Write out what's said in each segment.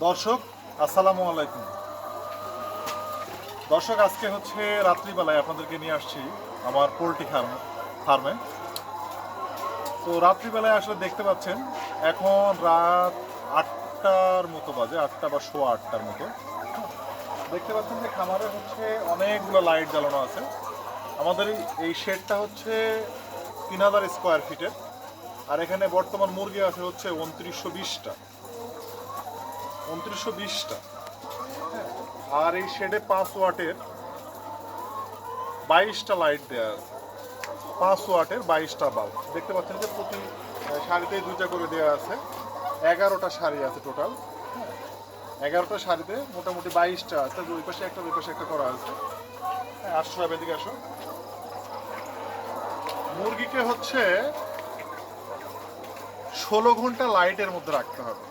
দর্শক, আসসালামু আলাইকুম। দর্শক, আজকে হচ্ছে রাত্রিবেলায় আপনাদেরকে নিয়ে আসছি আমার পোলট্রি ফার্ম, ফার্মে। তো রাত্রিবেলায় আসলে দেখতে পাচ্ছেন, এখন রাত আটটার মতো বাজে, আটটা বা সোয়া আটটার মতো। দেখতে পাচ্ছেন যে খামারে হচ্ছে অনেকগুলো লাইট জ্বালানো আছে। আমাদের এই- শেডটা হচ্ছে তিন হাজার স্কোয়ার ফিটের, আর এখানে বর্তমান মুরগি আছে হচ্ছে উনত্রিশশো বিশটা। উনত্রিশশো বিশটা। আর এই শেডে পাঁচ ওয়াটের বাইশটা লাইট দেওয়া আছে। পাঁচ ওয়াটের বাইশটা বাল্ব দেখতে পাচ্ছেন যে প্রতি শাড়িতেই দুইটা করে দেওয়া আছে। এগারোটা শাড়ি আছে টোটাল এগারোটা শাড়িতে মোটামুটি বাইশটা আছে। ওই পাশে একটা ওই পাশে একটা করা আছে। হ্যাঁ আসো সবাই, এদিকে আসো। মুরগিকে হচ্ছে ষোলো ঘণ্টা লাইটের মধ্যে রাখতে হবে।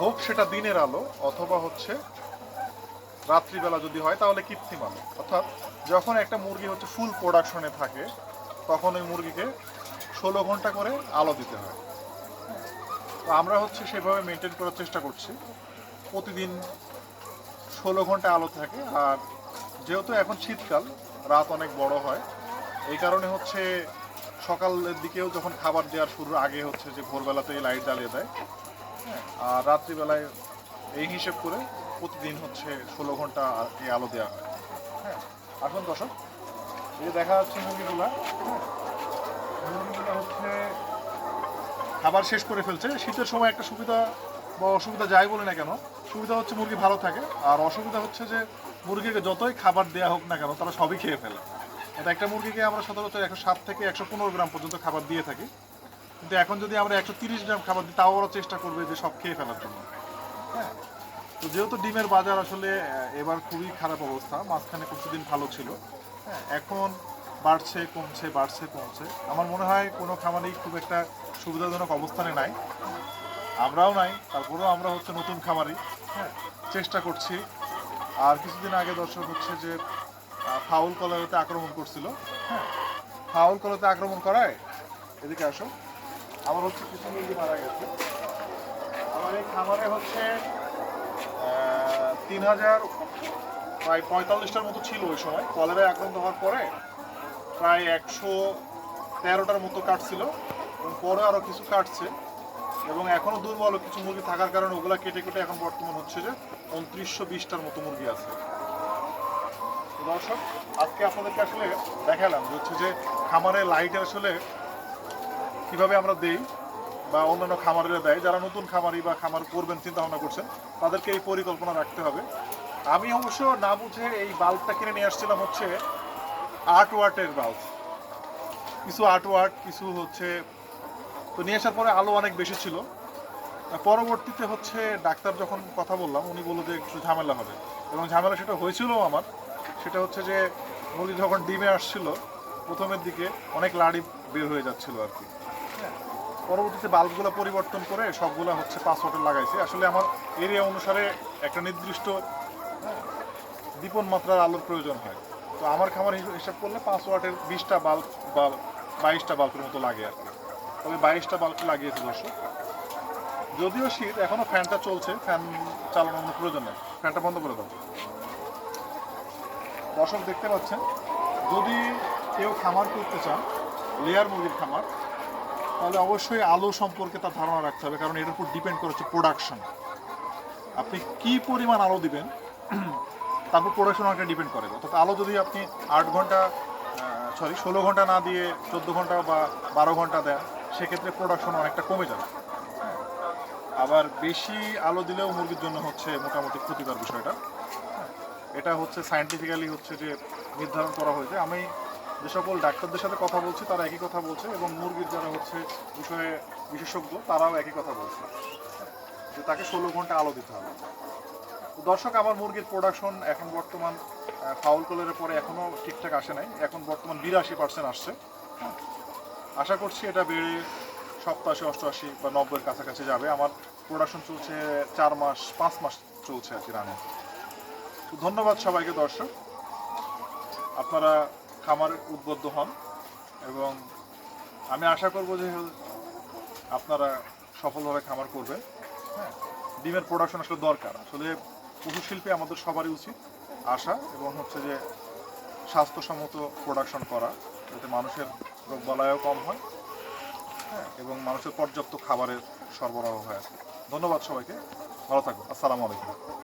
হোক, সেটা দিনের আলো, অথবা হচ্ছে রাত্রিবেলা যদি হয়, তাহলে কৃত্রিম আলো। অর্থাৎ যখন একটা মুরগি হচ্ছে ফুল প্রোডাকশনে থাকে, তখন ওই মুরগিকে ষোলো ঘণ্টা করে আলো দিতে হয়। তো আমরা হচ্ছে সেভাবে মেনটেন করার চেষ্টা করছি। প্রতিদিন ষোলো ঘণ্টা আলো থাকে, আর যেহেতু এখন শীতকাল, রাত অনেক বড় হয়, এই কারণে হচ্ছে সকালের দিকেও যখন খাবার দেওয়ার শুরুর আগে হচ্ছে যে ভোরবেলাতেই লাইট জ্বালিয়ে দেয় আর রাত্রিবেলায় এই হিসেব করে প্রতিদিন হচ্ছে ষোলো ঘণ্টা এই আলো দেওয়া হয়। হ্যাঁ আসুন দর্শক। এই দেখা যাচ্ছে মুরগিগুলা হ্যাঁ, মুরগিগুলা হচ্ছে খাবার শেষ করে ফেলছে। শীতের সময় একটা সুবিধা বা অসুবিধা যাই বলে না কেন সুবিধা হচ্ছে মুরগি ভালো থাকে। আর অসুবিধা হচ্ছে যে মুরগিকে যতই খাবার দেওয়া হোক না কেন তারা সবই খেয়ে ফেলে। এটা একটা মুরগিকে আমরা সচরাচর একশো সাত থেকে একশো পনেরো গ্রাম পর্যন্ত খাবার দিয়ে থাকি। কিন্তু এখন যদি আমরা একশো তিরিশ গ্রাম খাবার দিই, তাও ওরা চেষ্টা করবে যে সব খেয়ে ফেলার জন্য। হ্যাঁ? তো যেহেতু ডিমের বাজার আসলে এবার খুবই খারাপ অবস্থা, মাঝখানে কিছুদিন ভালো ছিল। হ্যাঁ এখন বাড়ছে, কমছে বাড়ছে, কমছে। আমার মনে হয় কোনো খামারেই খুব একটা সুবিধাজনক অবস্থানে নাই। আমরাও নাই, তারপরেও আমরা হচ্ছে নতুন খামারি। হ্যাঁ চেষ্টা করছি। আর কিছুদিন আগে দর্শক হচ্ছে যে ফাউল কলারতে আক্রমণ করছিল। হ্যাঁ ফাউল কলারতে আক্রমণ করায়? এদিকে আসো। আমার হচ্ছে কিছু মুরগি মারা গেছে। আমার এই খামারে হচ্ছে তিন হাজার প্রায় পঁয়তাল্লিশটার মতো ছিল ওই সময়। কলেরায় আক্রান্ত হওয়ার পরে প্রায় একশো তেরোটার মতো কাটছিল এবং পরে আরও কিছু কাটছে এবং এখনও দুর্বল কিছু মুরগি থাকার কারণে ওগুলো কেটে কেটে এখন বর্তমান হচ্ছে যে উনত্রিশশো বিশটার মতো মুরগি আছে। দর্শক, আজকে আপনাদেরকে আসলে দেখালাম যে হচ্ছে যে খামারে লাইট আসলে কীভাবে আমরা দেই বা অন্যান্য খামারিরা দেয়, যারা নতুন খামারি বা খামার করবেন চিন্তা ভাবনা করছেন, তাদেরকে এই পরিকল্পনা রাখতে হবে। আমি অবশ্য না বুঝে এই বাল্বটা কিনে নিয়ে আসছিলাম হচ্ছে আট ওয়াটের বাল্ব কিছু আট ওয়াট কিছু হচ্ছে, তো নিয়ে আসার পরে আলো অনেক বেশি ছিল। পরবর্তীতে হচ্ছে ডাক্তার যখন কথা বললাম, উনি বলল যে একটু ঝামেলা হবে। এবং ঝামেলা সেটা হয়েছিল আমার। সেটা হচ্ছে যে মুরগি যখন ডিমে আসছিল, প্রথমের দিকে অনেক লাড়ি বের হয়ে যাচ্ছিল আর কি। পরবর্তীতে বাল্বগুলো পরিবর্তন করে সবগুলো হচ্ছে পাঁচ ওয়াটের লাগাইছি। আসলে আমার এরিয়া অনুসারে একটা নির্দিষ্ট হ্যাঁ, দীপন মাত্রার আলোর প্রয়োজন হয়। তো আমার খামার হিস- হিসাব করলে পাঁচ ওয়াটের বিশটা বাল্ব বা বাইশটা বাল্বের মতো লাগে আর কি। তবে বাইশটা বাল্ব লাগিয়েছে দর্শক। যদিও শীত এখনও ফ্যানটা চলছে ফ্যান চালানোর প্রয়োজন নেই। ফ্যানটা বন্ধ করে দাও। দর্শক দেখতে পাচ্ছেন যদি কেউ খামার করতে চান লেয়ার মুরগির খামার তাহলে অবশ্যই আলো সম্পর্কে তার ধারণা রাখতে হবে, কারণ এর উপর ডিপেন্ড করে হচ্ছে প্রোডাকশন আপনি কি পরিমাণ আলো দিবেন, তারপর প্রোডাকশন অনেকটা ডিপেন্ড করে অর্থাৎ আলো যদি আপনি আট ঘণ্টা সরি ষোলো ঘণ্টা না দিয়ে চোদ্দ ঘণ্টা বা বারো ঘণ্টা দেন, সেক্ষেত্রে প্রোডাকশন অনেকটা কমে যাবে। আবার বেশি আলো দিলেও মুরগির জন্য হচ্ছে মোটামুটি ক্ষতিকর বিষয়টা। এটা হচ্ছে সায়েন্টিফিক্যালি হচ্ছে যে নির্ধারণ করা হয়েছে আমি যে সকল ডাক্তারদের সাথে কথা বলছি, তারা একই কথা বলছে এবং মুরগির যারা হচ্ছে বিষয়ে বিশেষজ্ঞ, তারাও একই কথা বলছে। যে তাকে ষোলো ঘণ্টা আলো দিতে হবে। দর্শক, আমার মুরগির প্রোডাকশন এখন বর্তমান ফাউল কলের পরে এখনও ঠিকঠাক আসে নাই। এখন বর্তমান বিরাশি পার্সেন্ট আসছে। আশা করছি এটা বেড়ে সপ্তাশি অষ্টআশি বা নব্বইয়ের কাছাকাছি যাবে। আমার প্রোডাকশন চলছে চার মাস, পাঁচ মাস চলছে আর কি রানে ধন্যবাদ সবাইকে দর্শক। আপনারা খামার উদ্বুদ্ধ হন এবং আমি আশা করব যে আপনারা সফলভাবে খামার করবেন। হ্যাঁ ডিমের প্রোডাকশন আসলে দরকার। আসলে পশু শিল্পে আমাদের সবারই উচিত আশা এবং হচ্ছে যে স্বাস্থ্যসম্মত প্রোডাকশন করা, যাতে মানুষের রোগ বালায়ও কম হয় হ্যাঁ এবং মানুষের পর্যাপ্ত খাবারের সরবরাহ হয়। ধন্যবাদ সবাইকে। ভালো থাকবেন আসসালামু আলাইকুম।